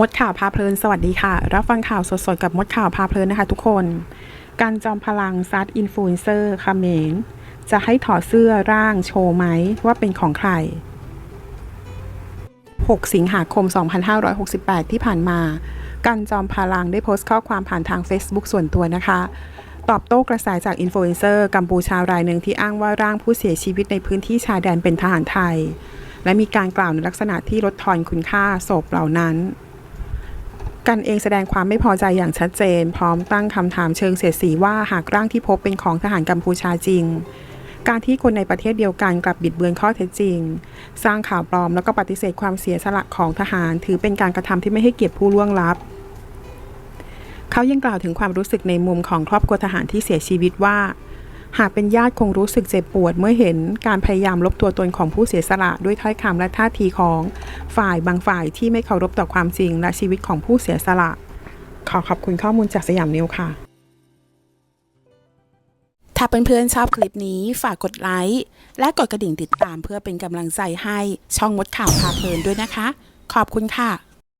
มดข่าวพาเพลิน สวัสดีค่ะ รับฟังข่าวสดๆ กับมดข่าวพาเพลินนะคะทุกคน การจอมพลังซัดอินฟลูเอนเซอร์คาเมนจะให้ถอดเสื้อร่างโชว์ไหมว่าเป็นของใคร 6 สิงหาคม 2568 ที่ผ่านมา กันจอมพลังได้โพสต์ข้อความผ่านทาง Facebook ส่วนตัวนะคะ ตอบโต้กระแสจากอินฟลูเอนเซอร์กัมพูชารายหนึ่งที่อ้างว่าร่างผู้เสียชีวิตในพื้นที่ชายแดนเป็นทหารไทย และมีการกล่าวในลักษณะที่ลดทอนคุณค่าศพเหล่านั้น กันเองแสดงความไม่พอใจอย่างชัดเจน พร้อมตั้งคำถามเชิงเสียดสีว่าหากร่างที่พบเป็นของทหารกัมพูชาจริง การที่คนในประเทศเดียวกันกลับบิดเบือนข้อเท็จจริง สร้างข่าวปลอมแล้วก็ปฏิเสธความเสียสละของทหาร ถือเป็นการกระทำที่ไม่ให้เกียรติผู้ล่วงลับ เขายังกล่าวถึงความรู้สึกในมุมของครอบครัวทหารที่เสียชีวิตว่า หากเป็นญาติคงรู้สึกเจ็บปวดเมื่อเห็นการพยายามลบตัวตนของผู้เสียสละด้วยถ้อยคำและท่าทีของฝ่ายบางฝ่ายที่ไม่เคารพต่อความจริงและชีวิตของผู้เสียสละ ขอขอบคุณข้อมูลจากสยามนิวค่ะ ถ้าเพื่อนๆชอบคลิปนี้ฝากกดไลค์และกดกระดิ่งติดตามเพื่อเป็นกำลังใจให้ช่องมดข่าวพาเพลินด้วยนะคะ ขอบคุณค่ะ